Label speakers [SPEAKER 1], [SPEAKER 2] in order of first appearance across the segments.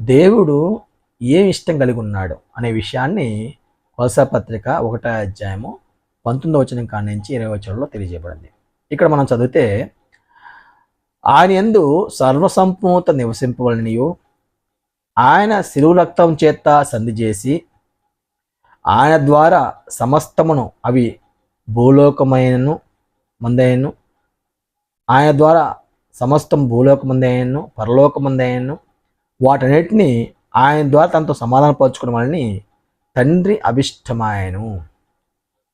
[SPEAKER 1] దేవుడు ఏం ఇష్టం కలిగి ఉన్నాడు అనే విషయాన్ని కొలస పత్రిక ఒకటో అధ్యాయము పంతొమ్మిదో వచనం కాడి నుంచి ఇరవై వచనంలో తెలియజేయబడింది. ఇక్కడ మనం చదివితే ఆయన ఎందు సర్వసంపూర్ణత నివసింపవలనియు ఆయన శిలువు రక్తం చేత సంధి చేసి ఆయన ద్వారా సమస్తమును అవి భూలోకమైనను మందయను ఆయన ద్వారా సమస్తం భూలోకమందయను పరలోకమందయను వాటన్నిటిని ఆయన ద్వారా తనతో సమాధానపరచుకున్న వాళ్ళని తండ్రి అభిష్టమాయను.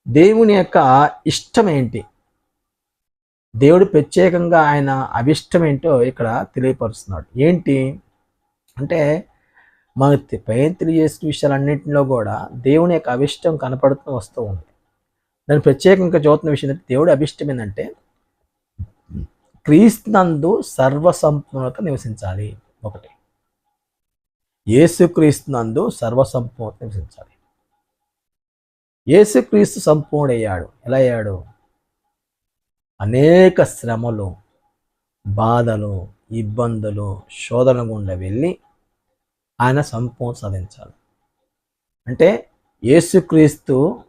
[SPEAKER 1] దేవుని యొక్క ఇష్టం ఏంటి? దేవుడు ప్రత్యేకంగా ఆయన అభిష్టం ఏంటో ఇక్కడ తెలియపరుస్తున్నాడు. ఏంటి? అంటే మనకు పైన తెలియజేసిన విషయాలన్నింటిలో కూడా దేవుని యొక్క అభిష్టం కనపడుతూ వస్తూ ఉంది. దాని ప్రత్యేకంగా చూస్తున్న విషయం ఏంటంటే దేవుడి అభిష్టం ఏంటంటే క్రీస్తునందు సర్వసంపూర్ణత నివసించాలి. ఒకటి. యేసుక్రీస్తునందు సర్వసంపూర్ణ నివసించాలి. యేసుక్రీస్తు సంపూర్ణయ్యాడు ఎలా అయ్యాడు? అనేక శ్రమలు బాధలు ఇబ్బందులు శోధన గుండా వెళ్ళి ఆయన సంపూర్ణ సాధించాలి. అంటే యేసుక్రీస్తు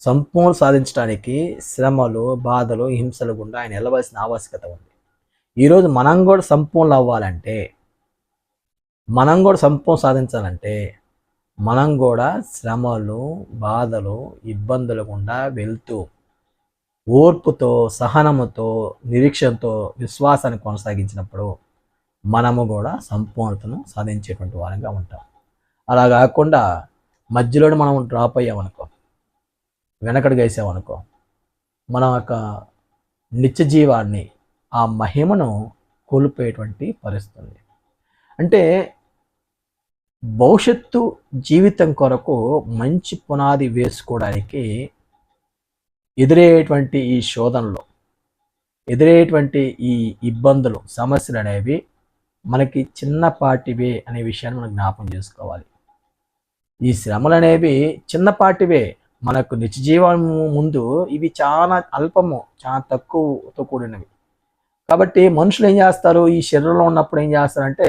[SPEAKER 1] సంపూర్ణ సాధించడానికి శ్రమలు బాధలు హింసలు గుండా ఆయన వెళ్ళవలసిన ఆవశ్యకత ఉంది. ఈరోజు మనం కూడా సంపూర్ణ అవ్వాలంటే మనం కూడా సంపూర్ణ సాధించాలంటే మనం కూడా శ్రమలు బాధలు ఇబ్బందులు గుండా వెళ్తూ ఓర్పుతో సహనముతో నిరీక్షణతో విశ్వాసాన్ని కొనసాగించినప్పుడు మనము కూడా సంపూర్ణతను సాధించేటువంటి వారంగా ఉంటాం. అలా కాకుండా మధ్యలోనే మనం డ్రాప్ అయ్యామనుకో వెనకడు వేసామనుకో మన యొక్క నిత్య జీవాన్ని ఆ మహిమను కోల్పోయేటువంటి పరిస్థితుంది. అంటే భవిష్యత్తు జీవితం కొరకు మంచి పునాది వేసుకోవడానికి ఎదురయ్యేటువంటి ఈ శోధనలు ఎదురయ్యేటువంటి ఈ ఇబ్బందులు సమస్యలు అనేవి మనకి చిన్నపాటివే అనే విషయాన్ని మనం జ్ఞాపం చేసుకోవాలి. ఈ శ్రమలు అనేవి చిన్నపాటివే. మనకు నిత్య జీవం ముందు ఇవి చాలా అల్పము చాలా తక్కువతో కూడినవి. కాబట్టి మనుషులు ఏం చేస్తారు? ఈ శరీరంలో ఉన్నప్పుడు ఏం చేస్తారంటే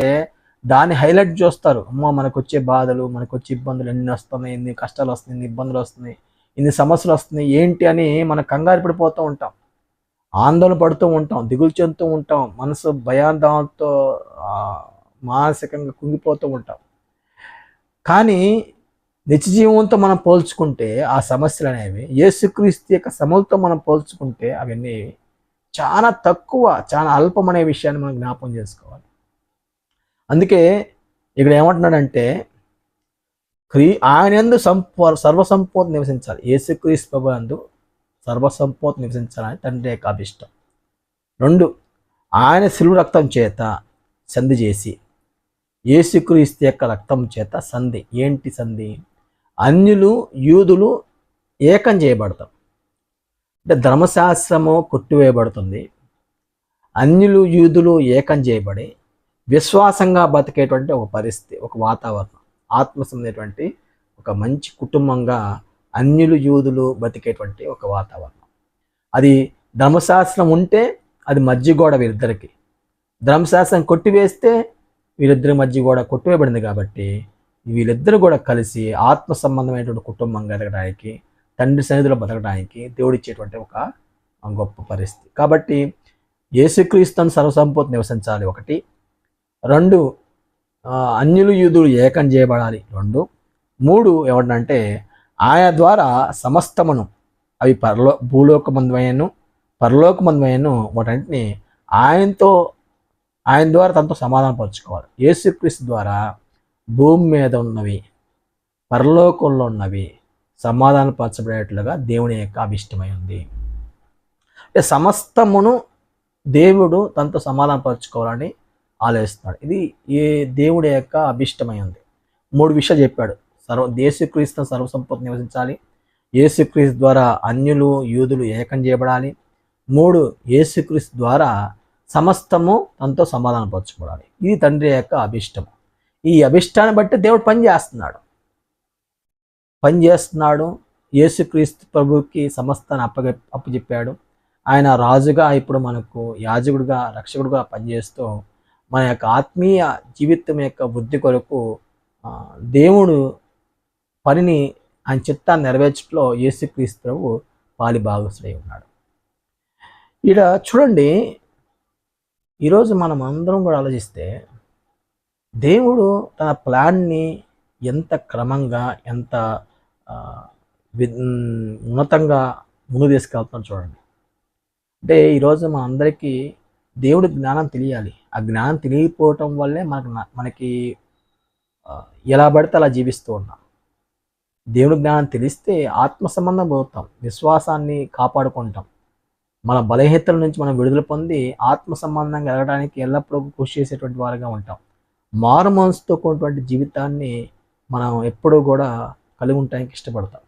[SPEAKER 1] దాన్ని హైలైట్ చూస్తారు. అమ్మ మనకు వచ్చే బాధలు మనకు వచ్చే ఇబ్బందులు ఎన్ని వస్తున్నాయి ఎన్ని కష్టాలు వస్తున్నాయి ఎన్ని ఇబ్బందులు వస్తున్నాయి ఇన్ని సమస్యలు వస్తున్నాయి ఏంటి అని మనం కంగారు పడిపోతూ ఉంటాం. ఆందోళన పడుతూ ఉంటాం దిగులు చెందుతూ ఉంటాం మనసు భయాందోళనతో మానసికంగా కుంగిపోతూ ఉంటాం. కానీ నిత్య జీవంతో మనం పోల్చుకుంటే ఆ సమస్యలు అనేవి యేసుక్రీస్తు యొక్క శ్రమలతో మనం పోల్చుకుంటే అవన్నీ చాలా తక్కువ చాలా అల్పం అనే విషయాన్ని మనం జ్ఞాపం చేసుకోవాలి. అందుకే ఇక్కడ ఏమంటున్నాడంటే క్రీ ఆయన ఎందు సంపూ సర్వసంపూర్ణ నివసించాలి. యేసుక్రీస్తు ప్రభు అందు సర్వసంపూర్ణ నివసించాలని తండ్రి యొక్క అభిష్టం. రెండు ఆయన శిలువు రక్తం చేత సంధి చేసి యేసుక్రీస్తు యొక్క రక్తం చేత సంధి. ఏంటి సంధి? అన్యులు యూదులు ఏకం చేయబడతాం. అంటే ధర్మశాస్త్రము కొట్టివేయబడుతుంది. అన్యులు యూదులు ఏకం చేయబడి విశ్వాసంగా బతికేటువంటి ఒక పరిస్థితి ఒక వాతావరణం ఆత్మ సంబంధమైనటువంటి ఒక మంచి కుటుంబంగా అన్యులు యూదులు బతికేటువంటి ఒక వాతావరణం. అది ధర్మశాస్త్రం ఉంటే అది మధ్యగోడ వీరిద్దరికి ధర్మశాస్త్రం కొట్టివేస్తే వీరిద్దరి మధ్య కూడా కొట్టివేయబడింది కాబట్టి వీళ్ళిద్దరు కూడా కలిసి ఆత్మ సంబంధమైనటువంటి కుటుంబంగా ఎదగడానికి తండ్రి సన్నిధిలో బతకడానికి దేవుడిచ్చేటువంటి ఒక గొప్ప పరిస్థితి. కాబట్టి యేసుక్రీస్తుని సర్వసంపూర్తి నివసించాలి ఒకటి. రెండు అన్యులు యూదులు ఏకం చేయబడాలి. రెండు. మూడు ఏమంటే ఆయన ద్వారా సమస్తమును అవి పరలో భూలోకమందమైనను పరలోకమందమైనను వాటన్నిటిని ఆయనతో ఆయన ద్వారా తనతో సమాధానపరచుకోవాలి. యేసుక్రీస్తు ద్వారా భూమి మీద ఉన్నవి పరలోకంలో ఉన్నవి సమాధానపరచబడేట్లుగా దేవుని యొక్క అభిష్టమై ఉంది. అంటే సమస్తమును దేవుడు తనతో సమాధానపరచుకోవాలని ఆలోచిస్తున్నాడు ఇది ఏ దేవుడి యొక్క అభిష్టమై ఉంది. మూడు విషయాలు చెప్పాడు. సర్వ దేశక్రీస్తు సర్వసంపత్తి నివసించాలి. యేసుక్రీస్తు ద్వారా అన్యులు యూదులు ఏకం చేయబడాలి. మూడు యేసుక్రీస్తు ద్వారా సమస్తము తనతో సమాధానపరచుకోవాలి ఇది తండ్రి యొక్క అభిష్టము. ఈ అభిష్టాన్ని బట్టి దేవుడు పని చేస్తున్నాడు. పని చేస్తున్నాడు. యేసుక్రీస్తు ప్రభుకి సమస్తాన్ని అప్పగ అప్పచెప్పాడు. ఆయన రాజుగా ఇప్పుడు మనకు యాజకుడిగా రక్షకుడిగా పనిచేస్తూ మన యొక్క ఆత్మీయ జీవితం యొక్క వృద్ధి కొరకు దేవుడు పనిని ఆయన చిత్తాన్ని నెరవేర్చట్లో యేసుక్రీస్తు ప్రభు పాలి భాగస్వై ఉన్నాడు. ఇక్కడ చూడండి ఈరోజు మనం అందరం కూడా ఆలోచిస్తే దేవుడు తన ప్లాన్ని ఎంత క్రమంగా ఎంత వి- ఉన్నతంగా ముందు తీసుకెళ్తున్నాడు చూడండి. అంటే ఈరోజు మన అందరికీ దేవుడి జ్ఞానం తెలియాలి. ఆ జ్ఞానం తెలియకపోవటం వల్లే మనకు నా- మనకి ఎలా పడితే అలా జీవిస్తూ ఉన్నాం. దేవుడి జ్ఞానం తెలిస్తే ఆత్మ సంబంధం పోతాం. విశ్వాసాన్ని కాపాడుకుంటాం. మన బలహీనతల నుంచి మనం విడుదల పొంది ఆత్మ సంబంధంగా ఎదగడానికి ఎల్లప్పుడూ కృషి చేసేటువంటి వారుగా ఉంటాం. మారు మనసుతో కూడినటువంటి జీవితాన్ని మనం ఎప్పుడూ కూడా కలిగి ఉండటానికి ఇష్టపడతాం.